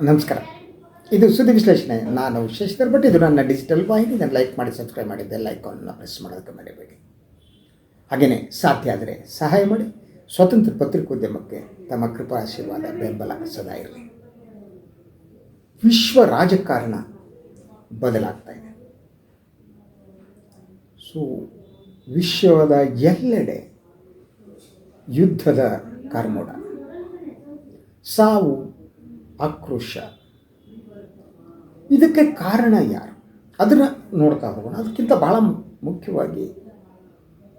ನಮಸ್ಕಾರ. ಇದು ಸುದ್ದಿ ವಿಶ್ಲೇಷಣೆ. ನಾನು ಶಶಿಧರ್ ಭಟ್. ಇದು ನನ್ನ ಡಿಜಿಟಲ್ ವಾಹಿನಿ. ನಾನು ಲೈಕ್ ಮಾಡಿ ಸಬ್ಸ್ಕ್ರೈಬ್ ಮಾಡಿದ್ದೆ ಲೈಕನ್ನು ಪ್ರೆಸ್ ಮಾಡೋದಕ್ಕೆ ಮರಿಬೇಡಿ. ಹಾಗೆಯೇ ಸಾಧ್ಯ ಆದರೆ ಸಹಾಯ ಮಾಡಿ. ಸ್ವತಂತ್ರ ಪತ್ರಿಕೋದ್ಯಮಕ್ಕೆ ತಮ್ಮ ಕೃಪಾ, ಆಶೀರ್ವಾದ, ಬೆಂಬಲ ಸದಾ ಇರಲಿ. ವಿಶ್ವ ರಾಜಕಾರಣ ಬದಲಾಗ್ತಾ ಇದೆ. ಸೊ ವಿಶ್ವದ ಎಲ್ಲೆಡೆ ಯುದ್ಧದ ಕಾರ್ಮೋಡ. ಸಾವು ಆಕ್ರೋಶ. ಇದಕ್ಕೆ ಕಾರಣ ಯಾರು? ಅದನ್ನು ನೋಡ್ತಾ ಹೋಗೋಣ. ಅದಕ್ಕಿಂತ ಭಾಳ ಮುಖ್ಯವಾಗಿ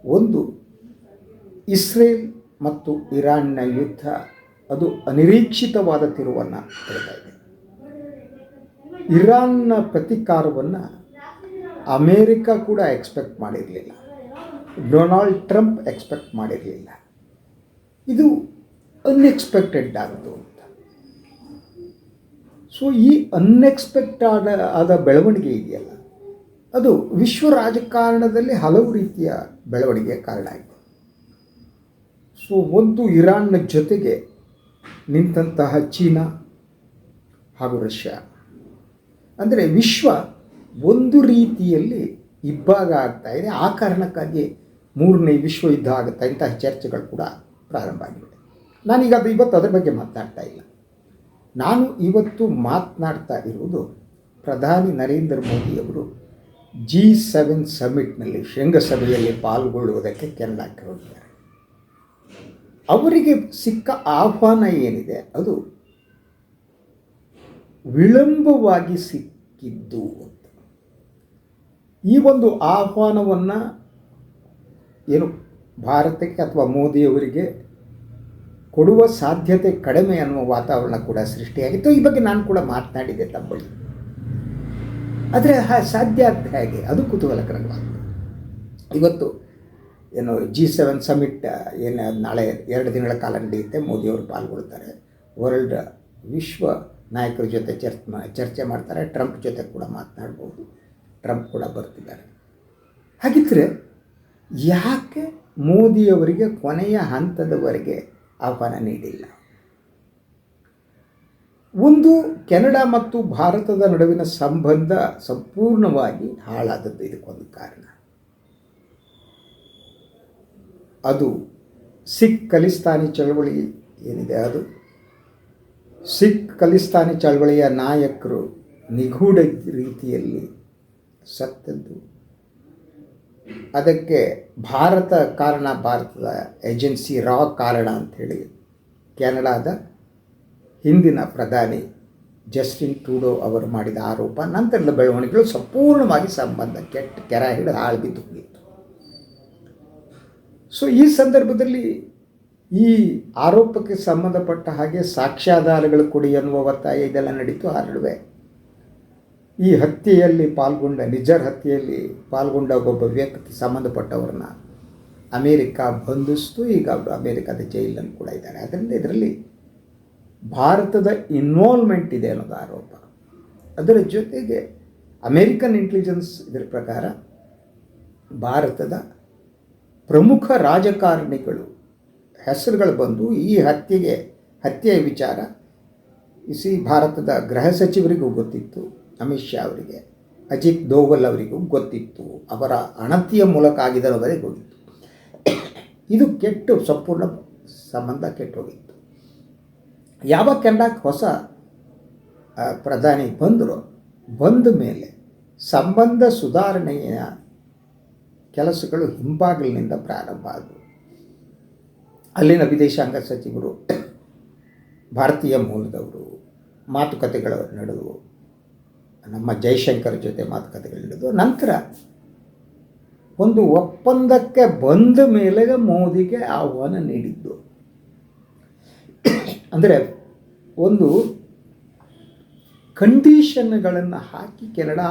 ಒಂದು, ಇಸ್ರೇಲ್ ಮತ್ತು ಇರಾನ್ನ ಯುದ್ಧ ಅದು ಅನಿರೀಕ್ಷಿತವಾದ ತಿರುವನ್ನು ಪಡೆತಾ ಇದೆ. ಇರಾನ್ನ ಪ್ರತಿಕಾರವನ್ನು ಅಮೇರಿಕ ಕೂಡ ಎಕ್ಸ್ಪೆಕ್ಟ್ ಮಾಡಿರಲಿಲ್ಲ. ಡೊನಾಲ್ಡ್ ಟ್ರಂಪ್ ಎಕ್ಸ್ಪೆಕ್ಟ್ ಮಾಡಿರಲಿಲ್ಲ. ಇದು ಅನ್ಎಕ್ಸ್ಪೆಕ್ಟೆಡ್ ಆಯಿತು ಅಂತ ಸೊ ಈ ಅನ್ಎಕ್ಸ್ಪೆಕ್ಟ್ ಆದ ಆದ ಬೆಳವಣಿಗೆ ಇದೆಯಲ್ಲ. ಅದು ವಿಶ್ವ ರಾಜಕಾರಣದಲ್ಲಿ ಹಲವು ರೀತಿಯ ಬೆಳವಣಿಗೆಯ ಕಾರಣ ಆಯಿತು ಸೊ ಒಂದು ಇರಾನ್ನ ಜೊತೆಗೆ ನಿಂತಹ ಚೀನಾ ಹಾಗೂ ರಷ್ಯಾ. ಅಂದರೆ ವಿಶ್ವ ಒಂದು ರೀತಿಯಲ್ಲಿ ಇಬ್ಬಾಗ ಆಗ್ತಾ ಇದೆ. ಆ ಕಾರಣಕ್ಕಾಗಿ ಮೂರನೇ ವಿಶ್ವ ಯುದ್ಧ ಆಗುತ್ತೆ ಇಂತಹ ಚರ್ಚೆಗಳು ಕೂಡ ಪ್ರಾರಂಭ ಆಗಿವೆ ನಾನೀಗ ಅದು ಇವತ್ತು ಅದರ ಬಗ್ಗೆ ಮಾತನಾಡ್ತಾ ಇಲ್ಲ. ನಾನು ಇವತ್ತು ಮಾತನಾಡ್ತಾ ಇರುವುದು ಪ್ರಧಾನಿ ನರೇಂದ್ರ ಮೋದಿಯವರು ಜಿ ಸೆವೆನ್ ಸಮಿಟ್ನಲ್ಲಿ ಶೃಂಗಸಭೆಯಲ್ಲಿ ಪಾಲ್ಗೊಳ್ಳುವುದಕ್ಕೆ ಕೆನಡಾಕ್ಕೆ ಹೋಗಿದ್ದಾರೆ. ಅವರಿಗೆ ಸಿಕ್ಕ ಆಹ್ವಾನ ಏನಿದೆ? ಅದು ವಿಳಂಬವಾಗಿ ಸಿಕ್ಕಿದ್ದು ಅಂತ. ಈ ಒಂದು ಆಹ್ವಾನವನ್ನು ಏನು ಭಾರತಕ್ಕೆ ಅಥವಾ ಮೋದಿಯವರಿಗೆ ಕೊಡುವ ಸಾಧ್ಯತೆ ಕಡಿಮೆ ಅನ್ನುವ ವಾತಾವರಣ ಕೂಡ ಸೃಷ್ಟಿಯಾಗಿತ್ತು. ಈ ಬಗ್ಗೆ ನಾನು ಕೂಡ ಮಾತನಾಡಿದೆ ತಮ್ಮಲ್ಲಿ. ಆದರೆ ಸಾಧ್ಯ ಆಗ್ತದೆ ಹೇಗೆ? ಅದು ಕುತೂಹಲಕರವಾಗುತ್ತೆ ಇವತ್ತು ಏನು ಜಿ ಸೆವೆನ್ ಸಮಿಟ್ ಏನು ನಾಳೆ ಎರಡು ದಿನಗಳ ಕಾಲ ನಡೆಯುತ್ತೆ ಮೋದಿಯವರು ಪಾಲ್ಗೊಳ್ತಾರೆ. ವರ್ಲ್ಡ್ ವಿಶ್ವ ನಾಯಕರ ಜೊತೆ ಚರ್ಚೆ ಚರ್ಚೆ ಮಾಡ್ತಾರೆ. ಟ್ರಂಪ್ ಜೊತೆ ಕೂಡ ಮಾತನಾಡ್ಬೋದು. ಟ್ರಂಪ್ ಕೂಡ ಬರ್ತಿದ್ದಾರೆ. ಹಾಗಿದ್ದರೆ ಯಾಕೆ ಮೋದಿಯವರಿಗೆ ಕೊನೆಯ ಹಂತದವರೆಗೆ ಆಹ್ವಾನ ನೀಡಿಲ್ಲ. ಒಂದು ಕೆನಡಾ ಮತ್ತು ಭಾರತದ ನಡುವಿನ ಸಂಬಂಧ ಸಂಪೂರ್ಣವಾಗಿ ಹಾಳಾದದ್ದು ಇದಕ್ಕೊಂದು ಕಾರಣ. ಅದು ಸಿಖ್ ಖಲಿಸ್ತಾನಿ ಚಳವಳಿ ಏನಿದೆ ಅದು? ಸಿಖ್ ಖಲಿಸ್ತಾನಿ ಚಳವಳಿಯ ನಾಯಕರು ನಿಗೂಢ ರೀತಿಯಲ್ಲಿ ಸತ್ತದ್ದು. ಅದಕ್ಕೆ ಭಾರತ ಕಾರಣ ಭಾರತದ ಏಜೆನ್ಸಿ ರಾ ಕಾರಣ ಅಂಥೇಳಿ ಕೆನಡಾದ ಹಿಂದಿನ ಪ್ರಧಾನಿ ಜಸ್ಟಿನ್ ಟ್ರೂಡೋ ಅವರು ಮಾಡಿದ ಆರೋಪ, ನಂತರದ ಬೆಳವಣಿಗೆಗಳು ಸಂಪೂರ್ಣವಾಗಿ ಸಂಬಂಧ ಕೆಟ್ಟ ಕೆರ ಹಿಡಿದು ಹಾಳು ಬಿದ್ದು ಹೋಗಿತ್ತು. ಸೊ ಈ ಸಂದರ್ಭದಲ್ಲಿ ಈ ಆರೋಪಕ್ಕೆ ಸಂಬಂಧಪಟ್ಟ ಹಾಗೆ ಸಾಕ್ಷ್ಯಾಧಾರಗಳು ಕೊಡಿ ಅನ್ನುವ ಒತ್ತಾಯ ಇದೆಲ್ಲ ನಡೀತು. ಆ ನಡುವೆ ಈ ಹತ್ಯೆಯಲ್ಲಿ ಪಾಲ್ಗೊಂಡ, ನಿಜರ್ ಹತ್ಯೆಯಲ್ಲಿ ಪಾಲ್ಗೊಂಡ ಒಬ್ಬ ವ್ಯಕ್ತಿ ಸಂಬಂಧಪಟ್ಟವ್ರನ್ನ ಅಮೇರಿಕ ಬಂಧಿಸ್ತು. ಈಗ ಅವರು ಅಮೇರಿಕದ ಜೈಲಲ್ಲಿ ಕೂಡ ಇದ್ದಾರೆ. ಅದರಿಂದ ಇದರಲ್ಲಿ ಭಾರತದ ಇನ್ವಾಲ್ವ್ಮೆಂಟ್ ಇದೆ ಅನ್ನೋದು ಆರೋಪ. ಅದರ ಜೊತೆಗೆ ಅಮೇರಿಕನ್ ಇಂಟೆಲಿಜೆನ್ಸ್ ಇದರ ಪ್ರಕಾರ ಭಾರತದ ಪ್ರಮುಖ ರಾಜಕಾರಣಿಗಳು ಹೆಸರುಗಳು ಬಂದು ಈ ಹತ್ಯೆಗೆ, ಹತ್ಯೆಯ ವಿಚಾರ ಇಸಿ ಭಾರತದ ಗೃಹ ಸಚಿವರಿಗೂ ಗೊತ್ತಿತ್ತು. ಅಮಿತ್ ಶಾ ಅವರಿಗೆ, ಅಜಿತ್ ದೋವಲ್ ಅವರಿಗೂ ಗೊತ್ತಿತ್ತು. ಅವರ ಅಣತಿಯ ಮೂಲಕ ಆಗಿದೆ ಅನ್ನೋದರಿಗೆ ಗೊತ್ತಿತ್ತು. ಇದು ಕೆಟ್ಟು ಸಂಪೂರ್ಣ ಸಂಬಂಧ ಕೆಟ್ಟು ಹೋಗಿತ್ತು ಯಾವ ಕೆಂಡಕ್ಕೆ ಹೊಸ ಪ್ರಧಾನಿ ಬಂದರು, ಬಂದ ಮೇಲೆ ಸಂಬಂಧ ಸುಧಾರಣೆಯ ಕೆಲಸಗಳು ಹಿಂಬಾಗಿಲಿನಿಂದ ಪ್ರಾರಂಭ ಆದವು. ಅಲ್ಲಿನ ವಿದೇಶಾಂಗ ಸಚಿವರು, ಭಾರತೀಯ ಮೂಲದವರು, ಮಾತುಕತೆಗಳು ನಡೆದವು ನಮ್ಮ ಜೈಶಂಕರ್ ಜೊತೆ ಮಾತುಕತೆಗಳು ಹಿಡಿದು ನಂತರ ಒಂದು ಒಪ್ಪಂದಕ್ಕೆ ಬಂದ ಮೇಲೆ ಮೋದಿಗೆ ಆಹ್ವಾನ ನೀಡಿದ್ದು. ಅಂದರೆ ಒಂದು ಕಂಡೀಷನ್ಗಳನ್ನು ಹಾಕಿ ಕೆನಡಾ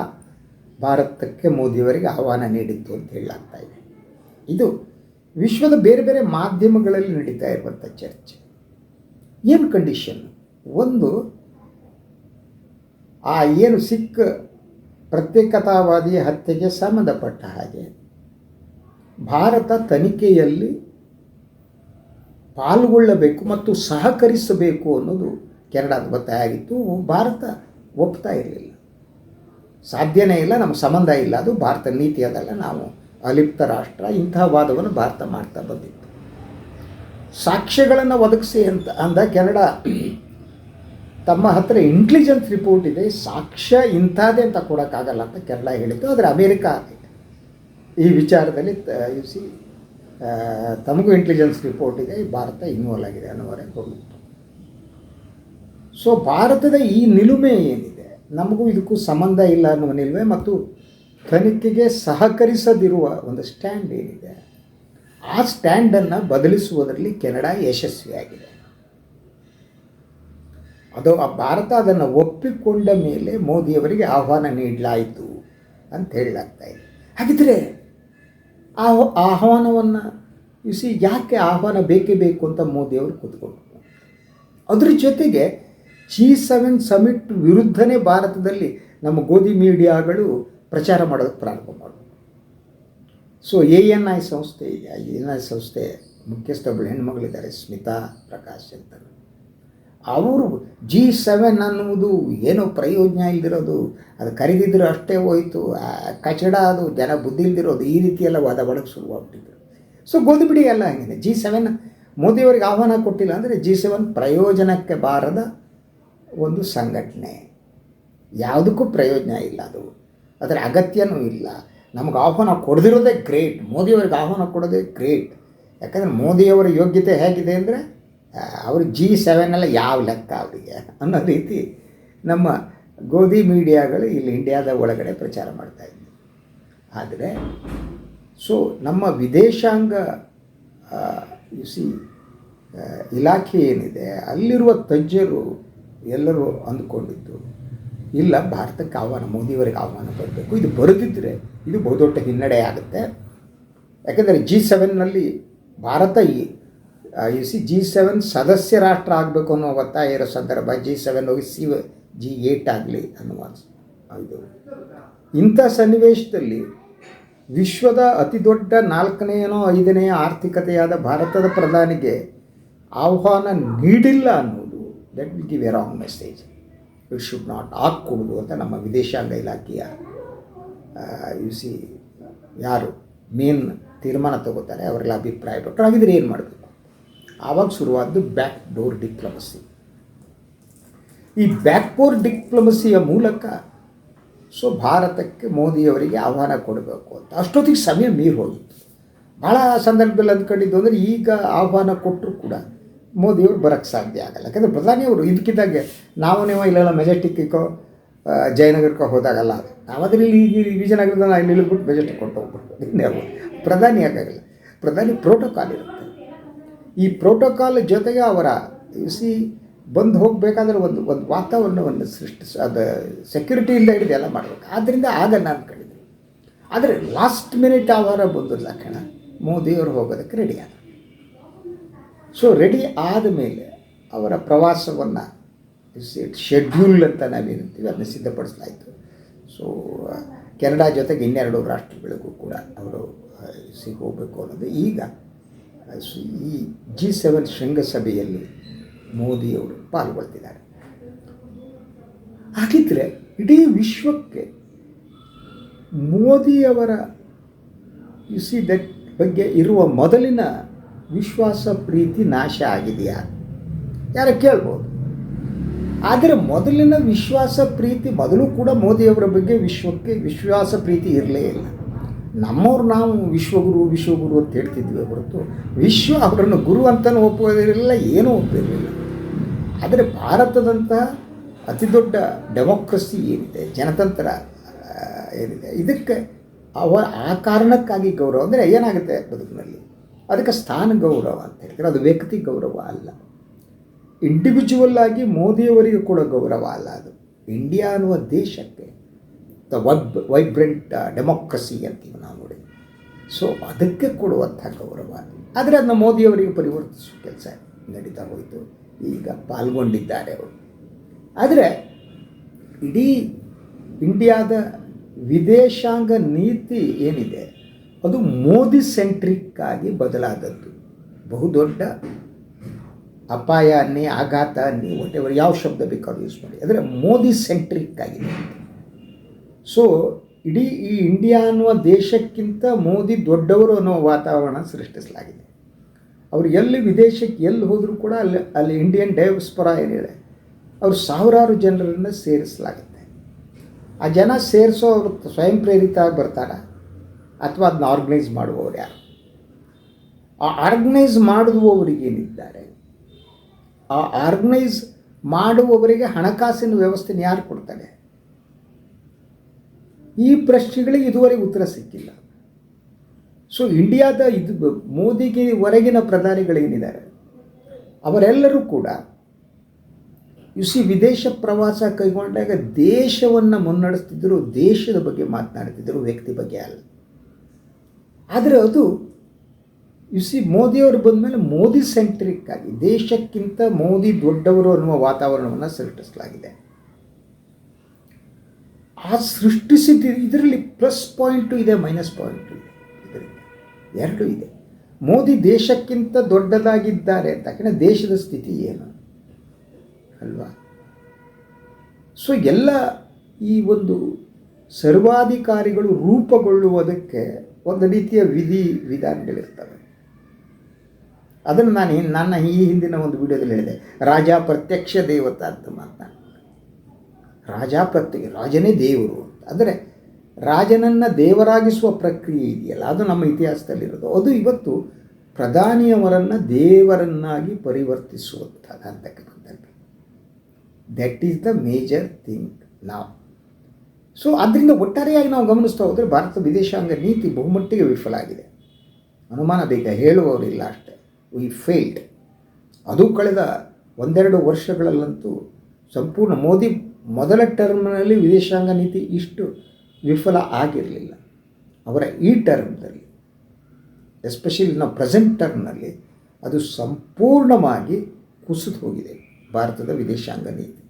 ಭಾರತಕ್ಕೆ ಮೋದಿಯವರಿಗೆ ಆಹ್ವಾನ ನೀಡಿತ್ತು ಅಂತ ಹೇಳಲಾಗ್ತಾ ಇದೆ. ಇದು ವಿಶ್ವದ ಬೇರೆ ಬೇರೆ ಮಾಧ್ಯಮಗಳಲ್ಲಿ ನಡೀತಾ ಇರುವಂಥ ಚರ್ಚೆ. ಏನು ಕಂಡೀಷನ್? ಒಂದು ಆ ಏನು ಸಿಖ್ ಪ್ರತ್ಯೇಕತಾವಾದಿ ಹತ್ಯೆಗೆ ಸಂಬಂಧಪಟ್ಟ ಹಾಗೆ. ಭಾರತ ತನಿಖೆಯಲ್ಲಿ ಪಾಲ್ಗೊಳ್ಳಬೇಕು ಮತ್ತು ಸಹಕರಿಸಬೇಕು ಅನ್ನೋದು ಕೆನಡಾದ ಒತ್ತಾಯ ಆಗಿತ್ತು ಭಾರತ ಒಪ್ತಾ ಇರಲಿಲ್ಲ. ಸಾಧ್ಯನೇ ಇಲ್ಲ ನಮ್ಮ ಸಂಬಂಧ ಇಲ್ಲ. ಅದು ಭಾರತ ನೀತಿ ಅದಲ್ಲ. ನಾವು ಅಲಿಪ್ತ ರಾಷ್ಟ್ರ. ಇಂತಹ ವಾದವನ್ನು ಭಾರತ ಮಾಡ್ತಾ ಬಂದಿತ್ತು. ಸಾಕ್ಷ್ಯಗಳನ್ನು ಒದಗಿಸಿ ಅಂತ ಅಂದ ಕೆನಡಾ. ತಮ್ಮ ಹತ್ರ ಇಂಟೆಲಿಜೆನ್ಸ್ ರಿಪೋರ್ಟ್ ಇದೆ, ಸಾಕ್ಷ್ಯ ಇಂಥದ್ದೇ ಅಂತ ಕೊಡೋಕ್ಕಾಗಲ್ಲ ಅಂತ ಕೆರಳ ಹೇಳಿತ್ತು ಆದರೆ ಅಮೇರಿಕಾ ಈ ವಿಚಾರದಲ್ಲಿ ಯು ಸಿ ತಮಗೂ ಇಂಟೆಲಿಜೆನ್ಸ್ ರಿಪೋರ್ಟ್ ಇದೆ ಭಾರತ ಇನ್ವಾಲ್ವ್ ಆಗಿದೆ ಅನ್ನೋವರೆಗೆ. ಹೋಗಿತ್ತು ಸೊ ಭಾರತದ ಈ ನಿಲುಮೆ ಏನಿದೆ? ನಮಗೂ ಇದಕ್ಕೂ ಸಂಬಂಧ ಇಲ್ಲ ಅನ್ನುವ ನಿಲುಮೆ ಮತ್ತು ತನಿಖೆಗೆ ಸಹಕರಿಸದಿರುವ ಒಂದು ಸ್ಟ್ಯಾಂಡ್ ಏನಿದೆ? ಆ ಸ್ಟ್ಯಾಂಡನ್ನು ಬದಲಿಸುವುದರಲ್ಲಿ ಕೆನಡಾ ಯಶಸ್ವಿಯಾಗಿದೆ. ಅದು ಆ ಭಾರತ ಅದನ್ನು ಒಪ್ಪಿಕೊಂಡ ಮೇಲೆ ಮೋದಿಯವರಿಗೆ ಆಹ್ವಾನ ನೀಡಲಾಯಿತು ಅಂತ ಹೇಳಲಾಗ್ತಾ ಇದೆ. ಹಾಗಿದ್ರೆ ಆ ಆಹ್ವಾನವನ್ನು ಸಿ ಯಾಕೆ ಆಹ್ವಾನ ಬೇಕೇ ಬೇಕು ಅಂತ ಮೋದಿಯವರು ಕೂತ್ಕೊಂಡ್ರು. ಅದ್ರ ಜೊತೆಗೆ ಜಿ ಸೆವೆನ್ ಸಮಿಟ್ ವಿರುದ್ಧನೇ ಭಾರತದಲ್ಲಿ ನಮ್ಮ ಗೋಧಿ ಮೀಡಿಯಾಗಳು ಪ್ರಚಾರ ಮಾಡೋದಕ್ಕೆ ಪ್ರಾರಂಭ ಮಾಡಿದ್ರು ಸೊ ಎ ಎನ್ ಐ ಸಂಸ್ಥೆ ಇದೆ ಎ ಎನ್ ಐ ಸಂಸ್ಥೆ ಮುಖ್ಯಸ್ಥ ಒಬ್ಬಳು ಹೆಣ್ಮಗಳಿದ್ದಾರೆ ಸ್ಮಿತಾ ಪ್ರಕಾಶ್ ಅಂತ ಅವರು ಜಿ ಸೆವೆನ್ ಅನ್ನುವುದು ಏನೋ ಪ್ರಯೋಜನ ಇಲ್ದಿರೋದು. ಅದು ಕರೆದಿದ್ರು ಅಷ್ಟೇ ಹೋಯಿತು. ಕಚಡ ಅದು, ಜನ ಬುದ್ಧಿ ಇಲ್ದಿರೋದು, ಈ ರೀತಿಯೆಲ್ಲ ವಾದ ಒಳಗೆ ಶುರುವಾಗ್ಬಿಟ್ಟಿದ್ರು. ಸೊ ಗೋಧಿಬಿಡಿ ಎಲ್ಲ ಹಂಗಿದೆ ಜಿ ಸೆವೆನ್ ಮೋದಿಯವರಿಗೆ ಆಹ್ವಾನ ಕೊಟ್ಟಿಲ್ಲ ಅಂದರೆ ಜಿ ಸೆವೆನ್ ಪ್ರಯೋಜನಕ್ಕೆ ಬಾರದ ಒಂದು ಸಂಘಟನೆ. ಯಾವುದಕ್ಕೂ ಪ್ರಯೋಜನ ಇಲ್ಲ ಅದು. ಅದರ ಅಗತ್ಯನೂ ಇಲ್ಲ. ನಮಗೆ ಆಹ್ವಾನ ಕೊಡದಿರೋದೇ ಗ್ರೇಟ್. ಮೋದಿಯವರಿಗೆ ಆಹ್ವಾನ ಕೊಡೋದೇ ಗ್ರೇಟ್. ಯಾಕಂದರೆ ಮೋದಿಯವರ ಯೋಗ್ಯತೆ ಹೇಗಿದೆ ಅಂದರೆ ಅವ್ರಿಗೆ ಜಿ ಸೆವೆನೆಲ್ಲ ಯಾವ ಲೆಕ್ಕ ಅವರಿಗೆ ಅನ್ನೋ ರೀತಿ ನಮ್ಮ ಗೋಧಿ ಮೀಡಿಯಾಗಳು ಇಲ್ಲಿ ಇಂಡಿಯಾದ ಒಳಗಡೆ ಪ್ರಚಾರ ಮಾಡ್ತಾಯಿದ್ವಿ ಆದರೆ ಸೊ ನಮ್ಮ ವಿದೇಶಾಂಗ ಯು ಸಿ ಇಲಾಖೆ ಏನಿದೆ, ಅಲ್ಲಿರುವ ತಜ್ಞರು ಎಲ್ಲರೂ ಅಂದುಕೊಂಡಿದ್ದು, ಇಲ್ಲ, ಭಾರತಕ್ಕೆ ಆಹ್ವಾನ, ಮೋದಿಯವರಿಗೆ ಆಹ್ವಾನ ಬರಬೇಕು. ಇದು ಬರೆದಿದ್ದರೆ ಇದು ಬಹುದೊಡ್ಡ ಹಿನ್ನಡೆ ಆಗುತ್ತೆ. ಯಾಕೆಂದರೆ ಜಿ ಸೆವೆನ್ನಲ್ಲಿ ಭಾರತ ಈ ಯು ಸಿ ಜಿ ಸೆವೆನ್ ಸದಸ್ಯ ರಾಷ್ಟ್ರ ಆಗಬೇಕು ಅನ್ನೋ ಒತ್ತಾಯ ಇರೋ ಸಂದರ್ಭ ಜಿ ಸೆವೆನ್ ಹೋಗಿ ಸಿ ಜಿ ಏಟ್ ಆಗಲಿ ಅನ್ನುವ ಇದು. ಇಂಥ ಸನ್ನಿವೇಶದಲ್ಲಿ ವಿಶ್ವದ ಅತಿ ದೊಡ್ಡ ನಾಲ್ಕನೆಯನೋ ಐದನೆಯ ಆರ್ಥಿಕತೆಯಾದ ಭಾರತದ ಪ್ರಧಾನಿಗೆ ಆಹ್ವಾನ ನೀಡಿಲ್ಲ ಅನ್ನೋದು that will give a wrong message you should not ಹಾಕ್ಕೊಡುದು ಅಂತ ನಮ್ಮ ವಿದೇಶಾಂಗ ಇಲಾಖೆಯ ಯು ಸಿ ಯಾರು ಮೇನ್ ತೀರ್ಮಾನ ತಗೋತಾರೆ, ಅವರೆಲ್ಲ ಅಭಿಪ್ರಾಯ ಪಟ್ಟರು, ಹಾಗಿದ್ರೆ ಏನು ಮಾಡಬೇಕು? ಆವಾಗ ಶುರುವಾದ್ದು ಬ್ಯಾಕ್ ಡೋರ್ ಡಿಪ್ಲೊಮಸಿ ಈ ಬ್ಯಾಕ್ ಡೋರ್ ಡಿಪ್ಲೊಮಸಿಯ ಮೂಲಕ ಸೊ ಭಾರತಕ್ಕೆ ಮೋದಿಯವರಿಗೆ ಆಹ್ವಾನ ಕೊಡಬೇಕು ಅಂತ. ಅಷ್ಟೊತ್ತಿಗೆ ಸಮಯ ಮೀರಿ ಹೋಗಿತ್ತು. ಭಾಳ ಸಂದರ್ಭದಲ್ಲಿ ಅಂದ್ಕೊಂಡಿದ್ದು ಅಂದರೆ ಈಗ ಆಹ್ವಾನ ಕೊಟ್ಟರು ಕೂಡ ಮೋದಿಯವರು ಬರೋಕ್ಕೆ ಸಾಧ್ಯ ಆಗಲ್ಲ. ಯಾಕಂದರೆ ಪ್ರಧಾನಿಯವರು ಇದಕ್ಕಿದ್ದಾಗೆ ನಾವು ನೀವು ಇಲ್ಲೆಲ್ಲ ಮೆಜೆಸ್ಟಿಕ್ಕೋ ಜಯನಗರಕ್ಕೆ ಹೋದಾಗಲ್ಲ ಅದರಲ್ಲಿ ಈ ವಿಜಯನಗರದ ಇಲ್ಲಿ ಬಿಟ್ಟು ಮೆಜೆಸ್ಟಿಕ್ ಕೊಟ್ಟು ಹೋಗ್ಬಿಟ್ಟು ಇನ್ನೇ ಪ್ರಧಾನಿ ಆಗಾಗಲ್ಲ ಪ್ರಧಾನಿ ಪ್ರೋಟೋಕಾಲ್ ಇರುತ್ತೆ. ಈ ಪ್ರೋಟೋಕಾಲ್ ಜೊತೆಗೆ ಅವರ ಸಿ ಬಂದು ಹೋಗಬೇಕಾದ್ರೆ ಒಂದು ಒಂದು ವಾತಾವರಣವನ್ನು ಸೃಷ್ಟಿಸ, ಅದು ಸೆಕ್ಯೂರಿಟಿ ಇಲ್ಲ ಹಿಡಿದು ಎಲ್ಲ ಮಾಡಬೇಕು. ಆದ್ದರಿಂದ ನಾನು ಕಳೆದು. ಆದರೆ ಲಾಸ್ಟ್ ಮಿನಿಟ್ ಅವರ ಬಂದು ಲಕ್ಷಣ ಮೋದಿಯವರು ಹೋಗೋದಕ್ಕೆ ರೆಡಿ ಆದ ಸೊ ರೆಡಿ ಆದಮೇಲೆ ಅವರ ಪ್ರವಾಸವನ್ನು ಶೆಡ್ಯೂಲ್ ಅಂತ ನಾವೇನಂತೀವಿ ಅದನ್ನು ಸಿದ್ಧಪಡಿಸಲಾಯಿತು. ಸೊ ಕೆನಡಾ ಜೊತೆಗೆ ಇನ್ನೆರಡು ರಾಷ್ಟ್ರಗಳಿಗೂ ಕೂಡ ಅವರು ಸಿ ಹೋಗಬೇಕು ಅನ್ನೋದು. ಈಗ ಈ ಜಿ ಸೆವೆನ್ ಶೃಂಗಸಭೆಯಲ್ಲಿ ಮೋದಿಯವರು ಪಾಲ್ಗೊಳ್ತಿದ್ದಾರೆ. ಹಾಗಿದ್ರೆ ಇಡೀ ವಿಶ್ವಕ್ಕೆ ಮೋದಿಯವರ ಯು ಸಿ ದಟ್ ಬಗ್ಗೆ ಇರುವ ಮೊದಲಿನ ವಿಶ್ವಾಸ ಪ್ರೀತಿ ನಾಶ ಆಗಿದೆಯಾ? ಯಾರ ಕೇಳ್ಬೋದು. ಆದರೆ ಮೊದಲಿನ ವಿಶ್ವಾಸ ಪ್ರೀತಿ, ಮೊದಲು ಕೂಡ ಮೋದಿಯವರ ಬಗ್ಗೆ ವಿಶ್ವಕ್ಕೆ ವಿಶ್ವಾಸ ಪ್ರೀತಿ ಇರಲೇ ಇಲ್ಲ. ನಮ್ಮವ್ರು ನಾವು ವಿಶ್ವಗುರು ವಿಶ್ವಗುರು ಅಂತ ಹೇಳ್ತಿದ್ವಿ ಹೊರತು ವಿಶ್ವ ಅವರನ್ನು ಗುರು ಅಂತಲೂ ಒಪ್ಪೋದಿರಲಿಲ್ಲ ಏನೂ ಒಪ್ಪಿರಲಿಲ್ಲ ಆದರೆ ಭಾರತದಂತಹ ಅತಿ ದೊಡ್ಡ ಡೆಮೋಕ್ರಸಿ ಏನಿದೆ, ಜನತಂತ್ರ ಏನಿದೆ, ಇದಕ್ಕೆ ಅವ, ಆ ಕಾರಣಕ್ಕಾಗಿ ಗೌರವ ಅಂದರೆ ಏನಾಗುತ್ತೆ ಬದುಕಿನಲ್ಲಿ? ಅದಕ್ಕೆ ಸ್ಥಾನ ಗೌರವ ಅಂತ ಹೇಳ್ತಾರೆ. ಅದು ವ್ಯಕ್ತಿ ಗೌರವ ಅಲ್ಲ. ಇಂಡಿವಿಜುವಲ್ ಆಗಿ ಮೋದಿಯವರಿಗೆ ಕೂಡ ಗೌರವ ಅಲ್ಲ ಅದು. ಇಂಡಿಯಾ ಅನ್ನುವ ದೇಶಕ್ಕೆ ದ ವೈಬ್ ವೈಬ್ರೆಂಟ್ ಡೆಮೋಕ್ರಸಿ ಅಂತೀವಿ ನಾವು ನೋಡಿ. ಸೊ ಅದಕ್ಕೆ ಕೊಡುವಂಥ ಗೌರವ. ಆದರೆ ಅದನ್ನ ಮೋದಿಯವರಿಗೆ ಪರಿವರ್ತಿಸುವ ಕೆಲಸ ನಡೀತಾ ಹೋಯಿತು. ಈಗ ಪಾಲ್ಗೊಂಡಿದ್ದಾರೆ ಅವರು. ಆದರೆ ಇಡೀ ಇಂಡಿಯಾದ ವಿದೇಶಾಂಗ ನೀತಿ ಏನಿದೆ, ಅದು ಮೋದಿ ಸೆಂಟ್ರಿಕ್ ಆಗಿ ಬದಲಾದದ್ದು. ಬಹುದೊಡ್ಡ ಅಪಾಯ ಅನ್ನಿ, ಆಘಾತ ಅನ್ನಿ ವಾಟ್ ಯಾವ ಶಬ್ದ ಬೇಕಾದ್ರೂ ಯೂಸ್ ಮಾಡಿ. ಅಂದರೆ ಮೋದಿ ಸೆಂಟ್ರಿಕ್ ಆಗಿದೆ ಸೊ ಇಡೀ ಈ ಇಂಡಿಯಾ ಅನ್ನುವ ದೇಶಕ್ಕಿಂತ ಮೋದಿ ದೊಡ್ಡವರು ಅನ್ನೋ ವಾತಾವರಣ ಸೃಷ್ಟಿಸಲಾಗಿದೆ. ಅವರು ಎಲ್ಲಿ ವಿದೇಶಕ್ಕೆ ಎಲ್ಲಿ ಹೋದರೂ ಕೂಡ ಅಲ್ಲಿ ಅಲ್ಲಿ ಇಂಡಿಯನ್ ಡೈವ್ಸ್ಪರ ಏನಿದೆ, ಅವರು ಸಾವಿರಾರು ಜನರನ್ನು ಸೇರಿಸಲಾಗುತ್ತೆ. ಆ ಜನ ಸೇರಿಸೋ ಅವರು ಸ್ವಯಂ ಪ್ರೇರಿತ ಬರ್ತಾರ? ಅಥವಾ ಅದನ್ನ ಆರ್ಗನೈಸ್ ಮಾಡುವವರು ಯಾರು? ಆ ಆರ್ಗನೈಸ್ ಮಾಡುವವರಿಗೇನಿದ್ದಾರೆ ಆ ಆರ್ಗನೈಸ್ ಮಾಡುವವರಿಗೆ ಹಣಕಾಸಿನ ವ್ಯವಸ್ಥೆನ ಯಾರು ಕೊಡ್ತಾರೆ? ಈ ಪ್ರಶ್ನೆಗಳಿಗೆ ಇದುವರೆಗೆ ಉತ್ತರ ಸಿಕ್ಕಿಲ್ಲ. ಸೊ ಇಂಡಿಯಾದ ಇದು ಮೋದಿಗೆ ಹೊರಗಿನ ಪ್ರಧಾನಿಗಳೇನಿದ್ದಾರೆ? ಅವರೆಲ್ಲರೂ ಕೂಡ ಯು ಸಿ ವಿದೇಶ ಪ್ರವಾಸ ಕೈಗೊಂಡಾಗ ದೇಶವನ್ನು ಮುನ್ನಡೆಸ್ತಿದ್ದರು ದೇಶದ ಬಗ್ಗೆ ಮಾತನಾಡ್ತಿದ್ದರು ವ್ಯಕ್ತಿ ಬಗ್ಗೆ ಅಲ್ಲ. ಆದರೆ ಅದು ಯು ಸಿ ಮೋದಿಯವರು ಬಂದಮೇಲೆ ಮೋದಿ ಸೆಂಟ್ರಿಕ್ ಆಗಿ ದೇಶಕ್ಕಿಂತ ಮೋದಿ ದೊಡ್ಡವರು ಅನ್ನುವ ವಾತಾವರಣವನ್ನು ಸೃಷ್ಟಿಸಲಾಗಿದೆ. ಆ ಸೃಷ್ಟಿಸಿದ ಇದರಲ್ಲಿ ಪ್ಲಸ್ ಪಾಯಿಂಟು ಇದೆ ಮೈನಸ್ ಪಾಯಿಂಟು ಇದೆ. ಎರಡೂ ಇದೆ. ಮೋದಿ ದೇಶಕ್ಕಿಂತ ದೊಡ್ಡದಾಗಿದ್ದಾರೆ ತಕ್ಷಣ ದೇಶದ ಸ್ಥಿತಿ ಏನು? ಅಲ್ವಾ? ಸೊ ಎಲ್ಲ ಈ ಒಂದು ಸರ್ವಾಧಿಕಾರಿಗಳು ರೂಪುಗೊಳ್ಳುವುದಕ್ಕೆ ಒಂದು ರೀತಿಯ ವಿಧಿ ವಿಧಾನಗಳಿರ್ತವೆ. ಅದನ್ನು ನಾನು ನನ್ನ ಈ ಹಿಂದಿನ ಒಂದು ವಿಡಿಯೋದಲ್ಲಿ ಹೇಳಿದೆ. ರಾಜ ಪ್ರತ್ಯಕ್ಷ ದೇವತಾ ಅಂತ ಮಾತನಾಡ ರಾಜ ಪ್ರತ್ಯೇಕ ರಾಜನೇ ದೇವರು ಅಂತ. ಅಂದರೆ ರಾಜನನ್ನು ದೇವರಾಗಿಸುವ ಪ್ರಕ್ರಿಯೆ ಇದೆಯಲ್ಲ, ಅದು ನಮ್ಮ ಇತಿಹಾಸದಲ್ಲಿರೋದು. ಅದು ಇವತ್ತು ಪ್ರಧಾನಿಯವರನ್ನು ದೇವರನ್ನಾಗಿ ಪರಿವರ್ತಿಸುವಂಥದ್ದು ಅಂತಕ್ಕಂಥದ್ದು that is the major thing ನಾವು ಸೊ ಅದರಿಂದ ಒಟ್ಟಾರೆಯಾಗಿ ನಾವು ಗಮನಿಸ್ತಾ ಹೋದರೆ ಭಾರತ ವಿದೇಶಾಂಗ ನೀತಿ ಬಹುಮಟ್ಟಿಗೆ ವಿಫಲ ಆಗಿದೆ. ಅನುಮಾನ ಬೇಗ ಹೇಳುವವರಿಲ್ಲ ಅಷ್ಟೇ. ವಿ ಫೇಲ್ಡ್ ಅದು ಕಳೆದ ಒಂದೆರಡು ವರ್ಷಗಳಲ್ಲಂತೂ ಸಂಪೂರ್ಣ ಮೋದಿ ಮೊದಲ ಟರ್ಮ್ನಲ್ಲಿ ವಿದೇಶಾಂಗ ನೀತಿ ಇಷ್ಟು ವಿಫಲ ಆಗಿರಲಿಲ್ಲ. ಅವರ ಈ ಟರ್ಮ್ನಲ್ಲಿ ಎಸ್ಪೆಷಲಿ ನಾವು ಪ್ರೆಸೆಂಟ್ ಟರ್ಮ್ನಲ್ಲಿ ಅದು ಸಂಪೂರ್ಣವಾಗಿ ಕುಸಿದು ಹೋಗಿದೆ ಭಾರತದ ವಿದೇಶಾಂಗ ನೀತಿ.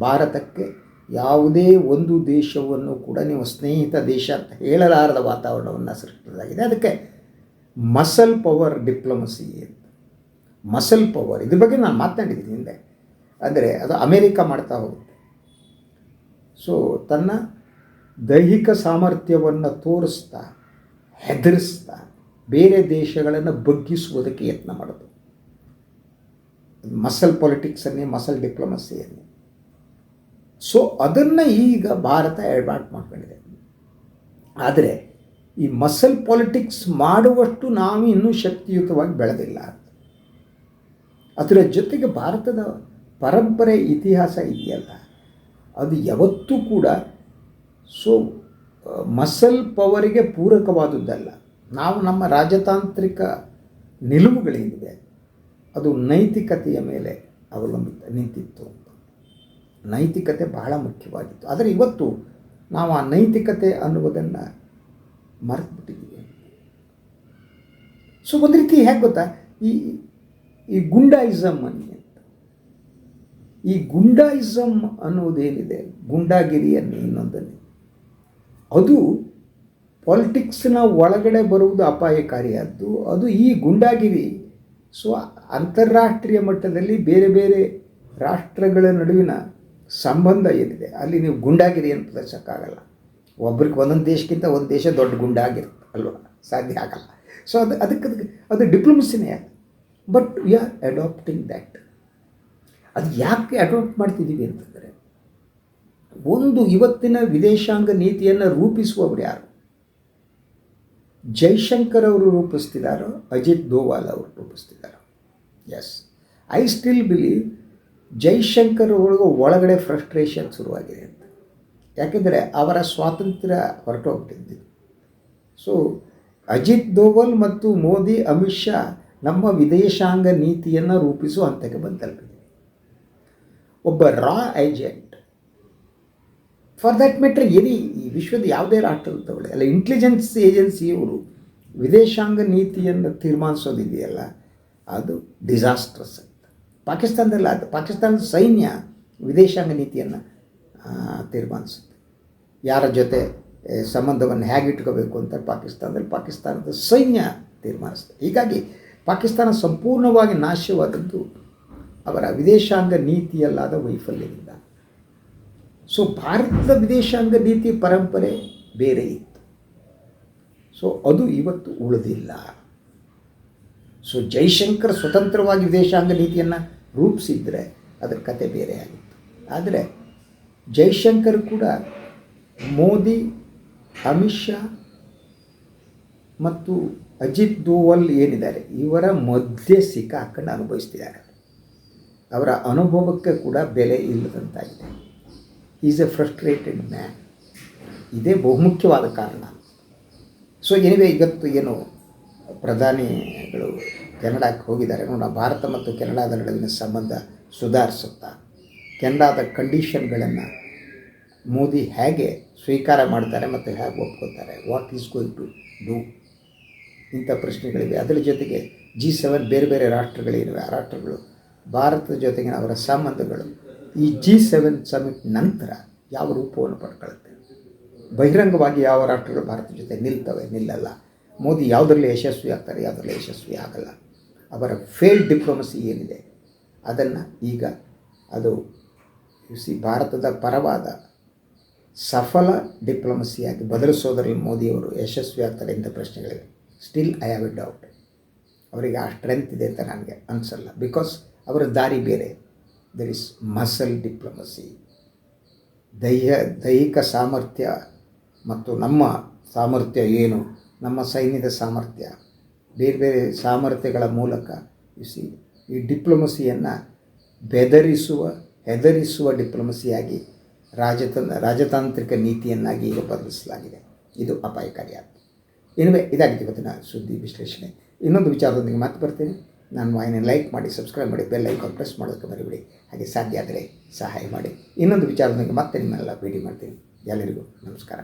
ಭಾರತಕ್ಕೆ ಯಾವುದೇ ಒಂದು ದೇಶವನ್ನು ಕೂಡ ನೀವು ಸ್ನೇಹಿತ ದೇಶ ಅಂತ ಹೇಳಲಾರದ ವಾತಾವರಣವನ್ನು ಸೃಷ್ಟಿಸಲಾಗಿದೆ. ಅದಕ್ಕೆ ಮಸಲ್ ಪವರ್ ಡಿಪ್ಲೊಮಸಿ ಅಂತ. ಮಸಲ್ ಪವರ್ ಇದ್ರ ಬಗ್ಗೆ ನಾನು ಮಾತನಾಡಿದ್ದೀನಿ ಹಿಂದೆ. ಅಂದರೆ ಅದು ಅಮೇರಿಕ ಮಾಡ್ತಾ ಹೋಗುತ್ತೆ. ಸೊ ತನ್ನ ದೈಹಿಕ ಸಾಮರ್ಥ್ಯವನ್ನು ತೋರಿಸ್ತಾ, ಹೆದರಿಸ್ತಾ, ಬೇರೆ ದೇಶಗಳನ್ನು ಬಗ್ಗಿಸುವುದಕ್ಕೆ ಯತ್ನ ಮಾಡೋದು. ಮಸಲ್ ಪಾಲಿಟಿಕ್ಸನ್ನೇ ಮಸಲ್ ಡಿಪ್ಲೊಮಸಿಯನ್ನೇ ಸೊ ಅದನ್ನು ಈಗ ಭಾರತ ಅಡ್ವಾಂಟ್ ಮಾಡ್ಕೊಂಡಿದೆ. ಆದರೆ, ಈ ಮಸಲ್ ಪಾಲಿಟಿಕ್ಸ್ ಮಾಡುವಷ್ಟು ನಾವು ಇನ್ನೂ ಶಕ್ತಿಯುತವಾಗಿ ಬೆಳೆದಿಲ್ಲ. ಅದರ ಜೊತೆಗೆ ಭಾರತದ ಪರಂಪರೆ, ಇತಿಹಾಸ ಇದೆಯಲ್ಲ. ಅದು ಯಾವತ್ತೂ ಕೂಡ ಸೊ ಮಸಲ್ ಪವರಿಗೆ ಪೂರಕವಾದುದ್ದಲ್ಲ. ನಾವು ನಮ್ಮ ರಾಜತಾಂತ್ರಿಕ ನಿಲುವುಗಳೇನಿದೆ, ಅದು ನೈತಿಕತೆಯ ಮೇಲೆ ಅವಲಂಬಿತ, ನಿಂತಿತ್ತು ನೈತಿಕತೆ ಬಹಳ ಮುಖ್ಯವಾಗಿತ್ತು. ಆದರೆ ಇವತ್ತು ನಾವು ಆ ನೈತಿಕತೆ ಅನ್ನುವುದನ್ನು ಮರೆತುಬಿಟ್ಟಿದ್ದೀವಿ. ಸೊ, ಒಂದು ರೀತಿ ಹೇಗೆ ಗೊತ್ತಾ? ಈ ಈ ಗುಂಡಾಯಿಸಮ್ ಅನ್ನಿ ಈ ಗುಂಡಾಯಿಸಮ್ ಅನ್ನೋದೇನಿದೆ? ಗುಂಡಾಗಿರಿ ಅನ್ನಿ ಇನ್ನೊಂದನ್ನು ಅದು ಪಾಲಿಟಿಕ್ಸ್ನ ಒಳಗಡೆ ಬರುವುದು ಅಪಾಯಕಾರಿಯಾದ್ದು. ಅದು ಈ ಗುಂಡಾಗಿರಿ, ಸೊ ಅಂತಾರಾಷ್ಟ್ರೀಯ ಮಟ್ಟದಲ್ಲಿ ಬೇರೆ ಬೇರೆ ರಾಷ್ಟ್ರಗಳ ನಡುವಿನ ಸಂಬಂಧ ಏನಿದೆ? ಅಲ್ಲಿ ನೀವು ಗುಂಡಾಗಿರಿ ಅಂತ ಪ್ರದರ್ಶಕ್ಕಾಗಲ್ಲ ಒಬ್ರಿಗೆ ಒಂದೊಂದು ದೇಶಕ್ಕಿಂತ ಒಂದು ದೇಶ ದೊಡ್ಡ ಗುಂಡಾಗಿರುತ್ತೆ, ಅಲ್ವಾ? ಸಾಧ್ಯ ಆಗಲ್ಲ. ಸೊ ಅದು ಅದಕ್ಕೆ ಅದಕ್ಕೆ ಅದು ಡಿಪ್ಲೊಮಸಿನೇ but we are adapting that ಅದು ಯಾಕೆ ಅಡಾಪ್ಟ್ ಮಾಡ್ತಿದ್ದೀವಿ ಅಂತಂದರೆ, ಒಂದು ಇವತ್ತಿನ ವಿದೇಶಾಂಗ ನೀತಿಯನ್ನು ರೂಪಿಸುವವರು ಯಾರು? ಜೈಶಂಕರ್ ಅವರು ರೂಪಿಸ್ತಿದ್ದಾರೋ ಅಜಿತ್ ದೋವಾಲ್ ಅವರು ರೂಪಿಸ್ತಿದ್ದಾರೋ yes I still believe Jaishankar ಅವ್ರಿಗೂ ಒಳಗಡೆ ಫ್ರಸ್ಟ್ರೇಷನ್ ಶುರುವಾಗಿದೆ ಅಂತ. ಯಾಕೆಂದರೆ ಅವರ ಸ್ವಾತಂತ್ರ್ಯ ಹೊರಟೋಗ್ತಿದ್ದು ಸೊ ಅಜಿತ್ ದೋವಲ್ ಮತ್ತು ಮೋದಿ, ಅಮಿತ್ ಶಾ ನಮ್ಮ ವಿದೇಶಾಂಗ ನೀತಿಯನ್ನು ರೂಪಿಸುವ ಹಂತಕ್ಕೆ ಬಂದು ಒಬ್ಬ ರಾ agent for that matter any ಈ ವಿಶ್ವದ ಯಾವುದೇ ರಾಷ್ಟ್ರದ ತಗೊಳ್ಳಿ ಅಲ್ಲ ಇಂಟೆಲಿಜೆನ್ಸ್ ಏಜೆನ್ಸಿಯವರು ವಿದೇಶಾಂಗ ನೀತಿಯನ್ನು ತೀರ್ಮಾನಿಸೋದಿದೆಯಲ್ಲ, ಅದು ಡಿಸಾಸ್ಟ್ರಸ್ ಪಾಕಿಸ್ತಾನದಲ್ಲಿ ಅದು ಪಾಕಿಸ್ತಾನದ ಸೈನ್ಯ ವಿದೇಶಾಂಗ ನೀತಿಯನ್ನು ತೀರ್ಮಾನಿಸುತ್ತೆ. ಯಾರ ಜೊತೆ ಸಂಬಂಧವನ್ನು ಹೇಗೆ ಇಟ್ಕೋಬೇಕು ಅಂತ ಪಾಕಿಸ್ತಾನದಲ್ಲಿ ಪಾಕಿಸ್ತಾನದ ಸೈನ್ಯ ತೀರ್ಮಾನಿಸುತ್ತೆ. ಹೀಗಾಗಿ ಪಾಕಿಸ್ತಾನ ಸಂಪೂರ್ಣವಾಗಿ ನಾಶವಾದದ್ದು ಅವರ ವಿದೇಶಾಂಗ ನೀತಿಯಲ್ಲಾದ ವೈಫಲ್ಯದಿಂದ. ಸೊ ಭಾರತದ ವಿದೇಶಾಂಗ ನೀತಿ ಪರಂಪರೆ ಬೇರೆ ಇತ್ತು. ಸೊ ಅದು ಇವತ್ತು ಉಳಿದಿಲ್ಲ. ಸೊ ಜೈಶಂಕರ್ ಸ್ವತಂತ್ರವಾಗಿ ವಿದೇಶಾಂಗ ನೀತಿಯನ್ನು ರೂಪಿಸಿದ್ರೆ ಅದರ ಕತೆ ಬೇರೆ ಆಗಿತ್ತು. ಆದರೆ, ಜೈಶಂಕರ್ ಕೂಡ ಮೋದಿ, ಅಮಿತ್ ಶಾ ಮತ್ತು ಅಜಿತ್ ದೋವಲ್ ಏನಿದ್ದಾರೆ, ಇವರ ಮಧ್ಯೆ ಸಿಕ್ಕಾಕೊಂಡು ಅನುಭವಿಸ್ತಿದ್ದಾರೆ. ಅವರ ಅನುಭವಕ್ಕೆ ಕೂಡ ಬೆಲೆ ಇಲ್ಲದಂತಾಗಿದೆ. ಈಸ್ ಎ ಫ್ರಸ್ಟ್ರೇಟೆಡ್ ಮ್ಯಾನ್ ಇದೇ ಬಹುಮುಖ್ಯವಾದ ಕಾರಣ. ಸೊ ಏನಿವೆ ಇವತ್ತು ಏನು ಪ್ರಧಾನಿಗಳು ಕೆನಡಾಕ್ಕೆ ಹೋಗಿದ್ದಾರೆ. ನೋಡ ಭಾರತ ಮತ್ತು ಕೆನಡಾದ ನಡುವಿನ ಸಂಬಂಧ ಸುಧಾರಿಸುತ್ತಾ, ಕೆನಡಾದ ಕಂಡೀಷನ್ಗಳನ್ನು ಮೋದಿ ಹೇಗೆ ಸ್ವೀಕಾರ ಮಾಡ್ತಾರೆ ಮತ್ತು ಹೇಗೆ ಒಪ್ಕೋತಾರೆ what is going to do ಇಂಥ ಪ್ರಶ್ನೆಗಳಿವೆ. ಅದರ ಜೊತೆಗೆ ಜಿ ಸೆವೆನ್ ಬೇರೆ ಬೇರೆ ರಾಷ್ಟ್ರಗಳೇನಿವೆ ಆ ರಾಷ್ಟ್ರಗಳು ಭಾರತದ ಜೊತೆಗಿನ ಅವರ ಸಂಬಂಧಗಳು ಈ ಜಿ ಸೆವೆನ್ ಸಮಿಟ್ ನಂತರ ಯಾವ ರೂಪವನ್ನು ಪಡ್ಕೊಳ್ಳುತ್ತೆ? ಬಹಿರಂಗವಾಗಿ ಯಾವ ರಾಷ್ಟ್ರಗಳು ಭಾರತದ ಜೊತೆ ನಿಲ್ತವೆ, ನಿಲ್ಲಲ್ಲ? ಮೋದಿ ಯಾವುದರಲ್ಲಿ ಯಶಸ್ವಿ ಆಗ್ತಾರೆ, ಯಾವುದರಲ್ಲಿ ಯಶಸ್ವಿ ಆಗಲ್ಲ. ಅವರ ಫೇಲ್ಡ್ ಡಿಪ್ಲೊಮಸಿ ಏನಿದೆ? ಅದನ್ನು ಈಗ ಅದು ಸಿ ಭಾರತದ ಪರವಾದ ಸಫಲ ಡಿಪ್ಲೊಮಸಿಯಾಗಿ ಬದಲಿಸೋದರಲ್ಲಿ ಮೋದಿಯವರು ಯಶಸ್ವಿ ಆಗ್ತಾರೆ ಇಂಥ ಪ್ರಶ್ನೆಗಳಿವೆ. Still I have a doubt ಅವರಿಗೆ ಆ ಸ್ಟ್ರೆಂತ್ ಇದೆ ಅಂತ ನನಗೆ ಅನಿಸಲ್ಲ. ಬಿಕಾಸ್ ಅವರ ದಾರಿ ಬೇರೆ. ದರ್ ಇಸ್ ಮಸಲ್ ಡಿಪ್ಲೊಮಸಿ ದೈಹ, ದೈಹಿಕ ಸಾಮರ್ಥ್ಯ ಮತ್ತು ನಮ್ಮ ಸಾಮರ್ಥ್ಯ ಏನು? ನಮ್ಮ ಸೈನ್ಯದ ಸಾಮರ್ಥ್ಯ. ಬೇರೆ ಬೇರೆ ಸಾಮರ್ಥ್ಯಗಳ ಮೂಲಕ ಸಿ ಈ ಡಿಪ್ಲೊಮಸಿಯನ್ನು ಬೆದರಿಸುವ, ಹೆದರಿಸುವ ಡಿಪ್ಲೊಮಸಿಯಾಗಿ ರಾಜತಂತ್ರ ರಾಜತಾಂತ್ರಿಕ ನೀತಿಯನ್ನಾಗಿ ಈಗ ಬದಲಿಸಲಾಗಿದೆ. ಇದು ಅಪಾಯಕಾರಿಯಾಗಿದೆ ಇನ್ನುವೆ ಇದಾಗಿದೆ ಇವತ್ತಿನ ಸುದ್ದಿ ವಿಶ್ಲೇಷಣೆ. ಇನ್ನೊಂದು ವಿಚಾರದೊಂದಿಗೆ ಮಾತು ಬರ್ತೀನಿ. ನಾನು ವಾಹಿನಿ ಲೈಕ್ ಮಾಡಿ, ಸಬ್ಸ್ಕ್ರೈಬ್ ಮಾಡಿ, ಬೆಲ್ ಐಕಾನ್ ಪ್ರೆಸ್ ಮಾಡೋದಕ್ಕೆ ಮರಿಬಿಡಿ. ಹಾಗೆ ಸಾಧ್ಯ ಆದರೆ ಸಹಾಯ ಮಾಡಿ. ಇನ್ನೊಂದು ವಿಚಾರದೊಂದಿಗೆ ಮತ್ತೆ ನಿಮ್ಮೆಲ್ಲ ಭೇಟಿ ಮಾಡ್ತೀನಿ. ಎಲ್ಲರಿಗೂ ನಮಸ್ಕಾರ.